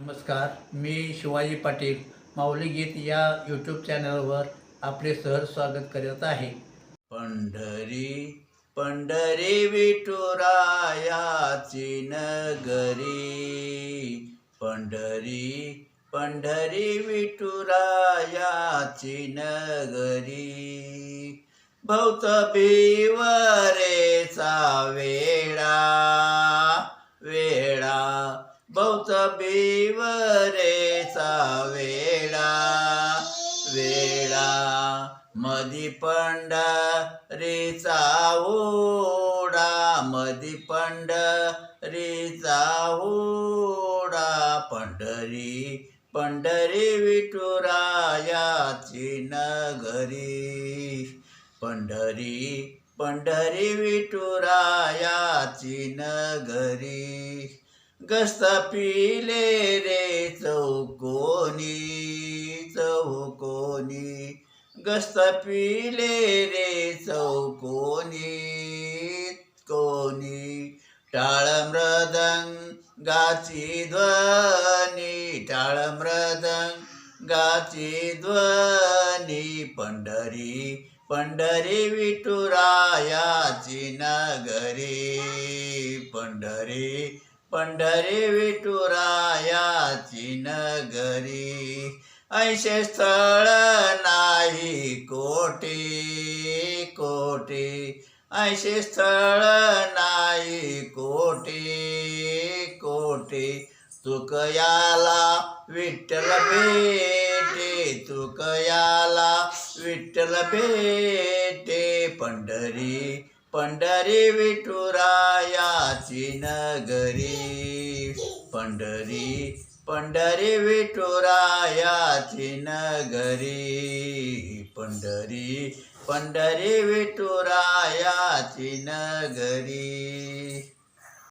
नमस्कार मी शिवाजी पाटील माऊली गीत या यूट्यूब चॅनलवर आपले सहर स्वागत करत आहे. पंढरी पंढरी विठुरायाची नगरी. पंढरी पंढरी विठुरायाची नगरी. भौत भिवरेचा वेळा. वरेचा वेळा वेळा. मधी पंढरीचा ओढा मधी पंढरीचा ओढा. पंढरी पंढरी विठुरायाची नगरी. पंढरी पंढरी विठुरायाची नगरी. गस्त पिले गस्त पिले रे चौकोनी कोणी टाळ मृदंगाची ध्वनी टाळ मृदंगाची ध्वनी पंढरी पंढरी विठुरायाची नगरी पंढरी पंढरी विठुरायाची नगरी ऐशे स्थळ कोटी कोटी. ऐसे स्थळ नाही कोटी कोटी. तुकयाला विठ्ठल भेटे तुकयाला विठ्ठल भेटे. पंढरी पंढरी विठुरायाची नगरी. पंढरी पंढरी विठुरायाची नगरी पंढरी पंढरी विठुरायाची नगरी